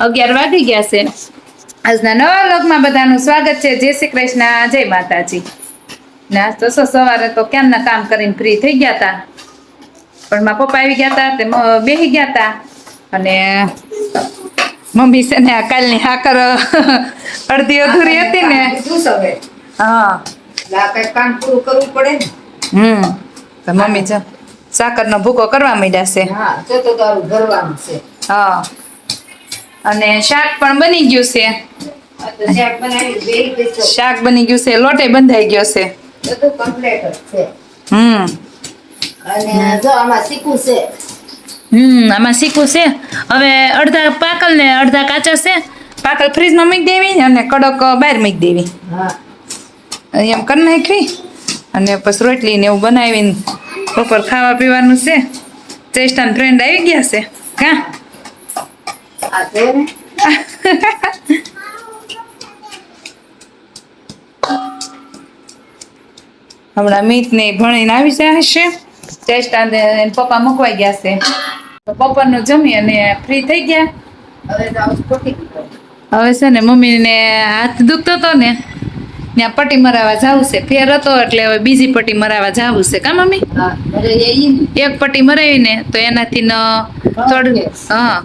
અગિયાર વાગી ગયા છે. આજના નવા વ્લોગમાં બધાનું સ્વાગત છે. જય શ્રી કૃષ્ણ. જય માતાજી. ને તો સવારે તો ક્યારના કામ કરીને ફ્રી થઈ ગયા હતા પણ મારા પપ્પા આવી ગયા હતા તે બેસી ગયા હતા અને મમ્મી છે ને કાલની હાકર અડધી અધૂરી હતી ને. હા. કામ પૂરું કરવું પડે ને. હમ. તો મમ્મી જો સાકરનો ભૂકો કરવા માંડ્યા છે. હા તો તારું ભરવાનું છે. હા. અને શાક પણ બની ગયું છે. શાક બની ગયું છે, લોટે બંધાઈ ગયો છે. હમ. અને જો આમાં શીખવું છે હમ, આમાં શીખવું છે. હવે અડધા પાકલ ને અડધા કાચા છે. પાકલ ફ્રીજમાં મૂકી દેવી અને કડક બહાર મૂકી દેવી. હા એમ કરી નાખવી અને પછી રોટલી ને એવું બનાવીને બપોર ખાવા પીવાનું છે. ચેસ્ટાન ફ્રેન્ડ આવી ગયા છે. ને હમણાં મીત ને ભણીને આવી જાય છે ટેસ્ટ પપ્પા મૂકવાઈ ગયા છે. બપોરનું જમી અને ફ્રી થઈ ગયા. હવે છે ને મમ્મીને હાથ દુખતો હતો ને ત્યાં પટ્ટી મરાવા જવું છે. ફેર હતો એટલે હવે બીજી પટ્ટી મરાવા જાવું છે. કા મમ્મી? એક પટ્ટી મરાવી ને. મરાવીને તો એનાથી ન થોડું હા.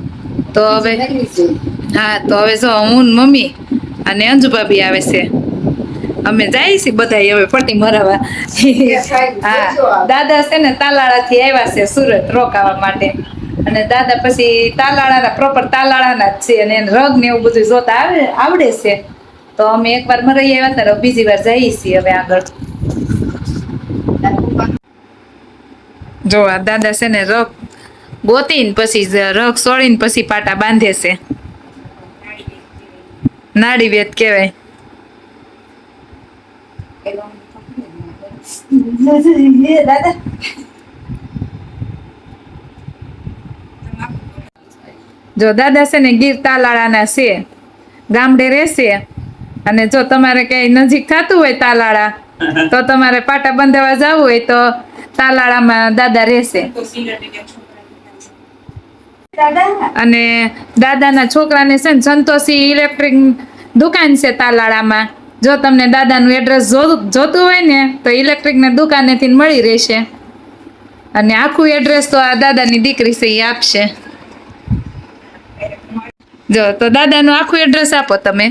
તો હવે હા, તો હવે જો હું મમ્મી અને અંજુ આવે છે. અમે જાય છીએ બધા હવે પટ્ટી મરાવા. હા, દાદા છે ને તાલાળાથી આવ્યા છે સુરત રોકાવા માટે. અને દાદા પછી તાલાળાના પ્રોપર તાલાળાના જ છે અને રગ ને એવું બધું જોતા આવે, આવડે છે. તો અમે એકવાર મરાઈ આવ્યા હતા બીજી વાર જઈએ છીએ હવે આગળ. જો આ દાદા છે ને રગ ગોતીને પછી રગ સોળીને પછી પાટા બાંધે છે. નાડી વેત કહેવાય. જો દાદા છે ને ગીર તાલાળાના છે, ગામડે રહેશે અને જો તમારે કઈ નજીક થતું હોય તાલાળા, તો તમારે પાટા બંધાવા જવું હોય તો તાલાળામાં દાદા રહેશે. અને દાદાના છોકરાને છે ને સંતોષી ઇલેક્ટ્રિક દુકાન છે તાલાળામાં. જો તમને દાદાનું એડ્રેસ જોતું હોય ને તો ઇલેક્ટ્રિકની દુકાનેથી મળી રહેશે. અને આખું એડ્રેસ તો આ દાદાની દીકરી છે એ આપશે. જો તો દાદાનું આખું એડ્રેસ આપો તમે.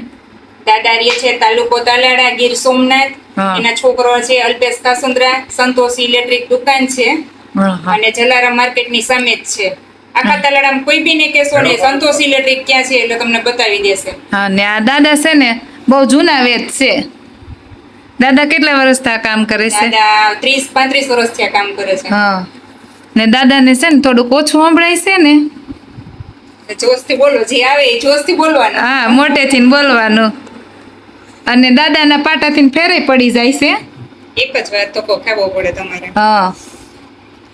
દાદારીએ છે તાલુકો તાલાડા ગીર સોમનાથ. એના છોકરો છે અલ્પેશ કાસુંદ્રા. સંતોષ ઇલેક્ટ્રિક દુકાન છે. અને જલારામ માર્કેટની સામે જ છે. આખા તાલાડામાં કોઈ બી ને કેસો ને સંતોષ ઇલેક્ટ્રિક ક્યાં છે એટલે તમને બતાવી દેશે. હા ને આ દાદા છે ને બહુ જૂના વેદ છે. દાદા કેટલા વર્ષથી આ કામ કરે છે? દાદા ત્રીસ પાંત્રીસ વર્ષથી આ કામ કરે છે. હા. ને દાદાને છે ને થોડુંક ઓછું સંભળાય છે ને? જોશથી બોલો જે આવે એ જોશથી બોલવાનું. હા મોટેથી બોલવાનું. અને દાદાના પાટાથી ફેરે પડી જાય છે. એક જ વાર તો ખાવો પડે તમારે. હા.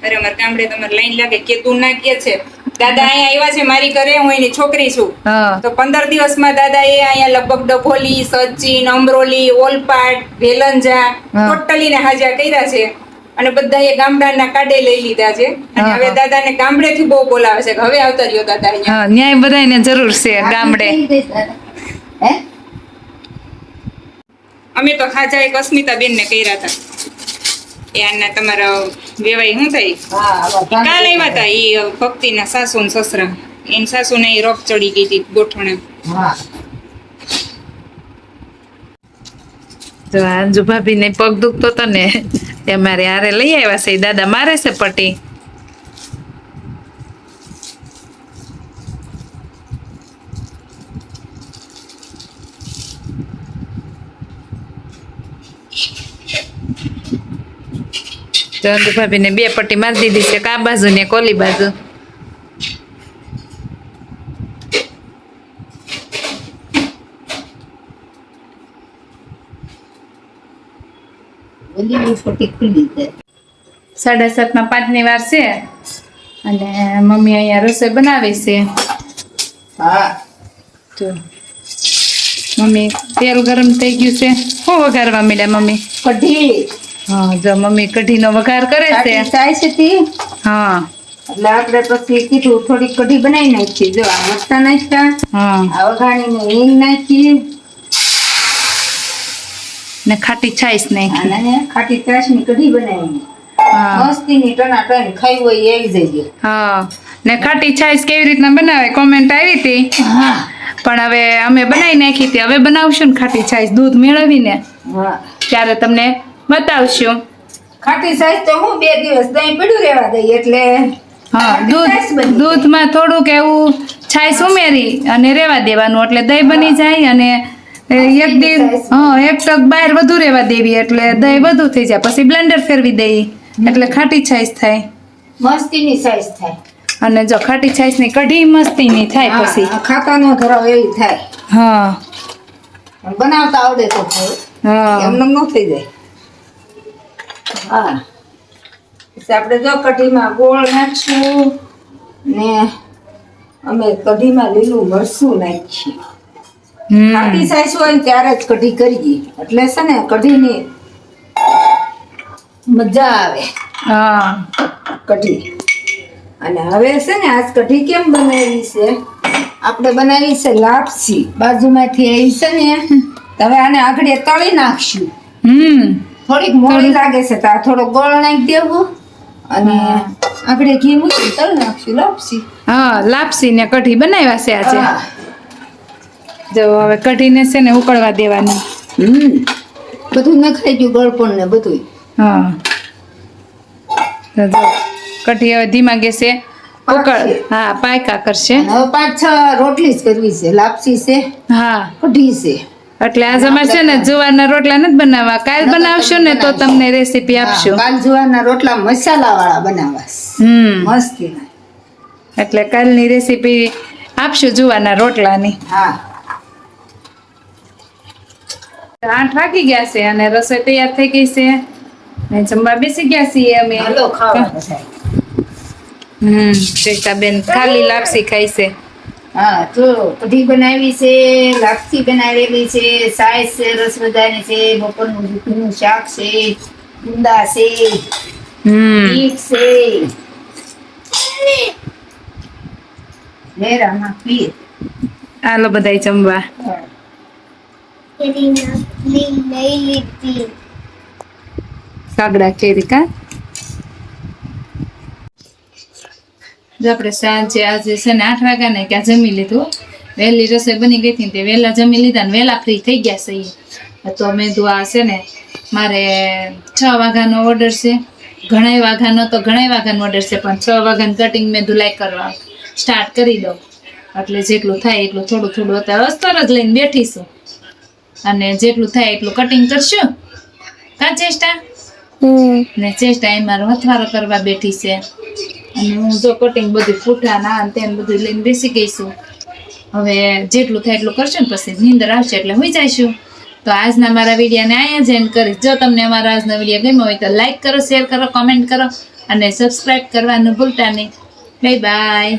અરે અમાર ગામડે તમારે લાઈન લાગે કે તું ના કે છે. દાદા અહીંયા આવ્યા છે મારી ઘરે હું એની છોકરી છું. તો પંદર દિવસમાં દાદા એ અહીંયા લગભગ ડભોલી સચિન અમરોલી ઓલપાડ વેલંજા ટોટલી ને હાજા કર્યા છે. અને બધા એ ગામડાના કાડે લઈ લીધા છે. અને હવે. દાદાને ગામડેથી બહુ બોલાવે છે હવે આવતા રહ્યો દાદા અહીંયા. હા ન્યાય બધાને જરૂર છે ગામડે. અમે તો હાજા એક અસ્મિતા બેન ને કર્યા હતા. એ આના તમારા વેવાય શું આવા કાલ આવ્યા હતા એ ભક્તિના સાસુ ને સસરા. એમ સાસુ ને રોગ ચડી ગઈ હતી ગોઠણે તો જો અંજુ ભાભી ને પગ દુખતો હતો ને તે મારે હારે લઈ આવ્યા છે ઈ દાદા મારે છે પટ્ટી જો અંજુ ભાભી ને બે પટ્ટી મારી દીધી છે કા બાજુ ને કોલી બાજુ? સાડા સાતમાં પાંચની વાર છે અને મમ્મી અહીંયા રસોઈ બનાવે છે. હા. મમ્મી તેલ ગરમ થઈ ગયું છે. શું વઘારવા માંડ્યા મમ્મી? કઢી. હા જો મમ્મી કઢીનો વઘાર કરે છે. થાય છે તી. હા. એટલે આપણે પછી કીધું થોડીક કઢી બનાવી નાખી જો આ મસ્તા નાખ્યા હા. આ વઘાણીને હિંગ નાખી ને ખાટી છાઈસ નાખી. અને ખાટી છાશની કઢી બનાવી મસ્તીની ટનાટન ખાઈ હોય આવી જઈએ. હા. ને ખાટી છાઈસ કેવી રીતના બનાવે? કોમેન્ટ આવી હતી. હા. પણ હવે અમે બનાવી નાખી હતી. હવે બનાવશું ને ખાટી છાઈસ દૂધ મેળવીને. હા. ત્યારે તમને બતાવશું. ખાટી સાઈઝ તો હું બે દિવસ દહીં પીડું રહેવા દઈ એટલે હા દૂધ દૂધમાં થોડુંક એવું છાશ ઉમેરી અને રહેવા દેવાનું એટલે દહીં બની જાય અને એક દી હા એક ટક બહાર વધુ રહેવા દેવી એટલે દહીં વધુ થઈ જાય. પછી બ્લેન્ડર ફેરવી દઈ એટલે ખાટી છાશ થાય. મસ્તીની સાઈઝ થાય. અને જો ખાટી છાઈસની કઢી મસ્તીની થાય પછી. ખાતાનો ખાતા નો ધરાવ એવી થાય. હા. બનાવતા આવડે તો હા. એમ ન થઈ જાય. હા. આપણે જો કઢીમાં ગોળ નાખશું ને અમે કઢીમાં લીલું મરસું નાખીએ. ખાટી સાઈઝ હોય ત્યારે જ કઢી કરીએ. એટલે છે ને કઢીની મજા આવે હા. કઢી. અને હવે છે ને આજ કઢી કેમ બનાવી છે? આપણે બનાવી છે લાપસી. બાજુમાંથી આવી છે ને હવે આને આગળ તળી નાખશું. હમ. થોડીક મોડી લાગે છે તો આ થોડો ગોળ નાખી દેવો અને આપણે ઘી મૂકી તલ નાખશું લાપસી. હા લાપસી ને કઢી બનાવ્યા છે આજે. જો હવે કઢીને છે ને ઉકળવા દેવાની. હમ. બધું નખાઈ ગયું ગળપણ ને બધું હા. જો કઢી હવે ધીમા ગેસે ઉકળ હા પાયકા કરશે. હવે પાંચ છ રોટલી જ કરવી છે લાપસી છે હા. કઢી છે. એટલે આજ અમારે છે ને જુવારના રોટલા નથી બનાવવા. કાલ બનાવશો ને તો તમને રેસીપી આપશો. કાલ જુવારના રોટલા મસાલા વાળા બનાવવા હમ. મસ્તી એટલે કાલની રેસીપી આપશો જુવારના રોટલાની. હા. આઠ વાગી ગયા છે અને રસોઈ તૈયાર થઈ ગઈ છે. ને જમવા બેસી ગયા છીએ અમે. હાલો ખાવા બધા. હમ શ્રેષ્ઠાબેન ખાલી લાપસી ખાઈ છે. હા જો કઢી બનાવી છે લાપસી બનાવેલી છે સાઈઝ છે રસ વધારે છે બપોરનું દૂધનું શાક છે ગુંદા છે હમ ઈટ છે મેરામાં પીર આલો બધાય જમવા કાગડા કેરી કા જો આપણે સાંજે આજે છે ને આઠ વાગ્યા ને ક્યાં જમી લીધું વહેલી રસોઈ બની ગઈ હતી ને તે વહેલા જમી લીધા ને વહેલા ફ્રી થઈ ગયા છે. તો મેં કીધું આ છે ને મારે છ વાગ્યાનો ઓર્ડર છે. ઘણા વાગ્યાનો તો ઘણા વાગ્યાનો ઓર્ડર છે પણ છ વાગ્યાનું કટિંગ મેં ધુલાઈ કરવા સ્ટાર્ટ કરી દઉં. એટલે જેટલું થાય એટલું થોડું થોડું અત્યારે અસ્તર જ લઈને બેઠીશું અને જેટલું થાય એટલું કટિંગ કરશું. કા ચેષ્ટા? ને ચેષ્ટા એ મારો હથવારો કરવા બેઠી છે. અને હું જો કટિંગ બધું ફૂટાના ના ને તેમ બધું લઈને બેસી ગઈ છું. હવે જેટલું થાય એટલું કરશું ને પછી નીંદર આવશે એટલે હોઈ જઈશું. તો આજના મારા વિડીયાને અહીંયા જ એન્ડ કરીશ. જો તમને અમારો આજનો વીડિયો ગમ્યો હોય તો લાઈક કરો શેર કરો કોમેન્ટ કરો અને સબસ્ક્રાઈબ કરવાનું ભૂલતા નહીં. Bye bye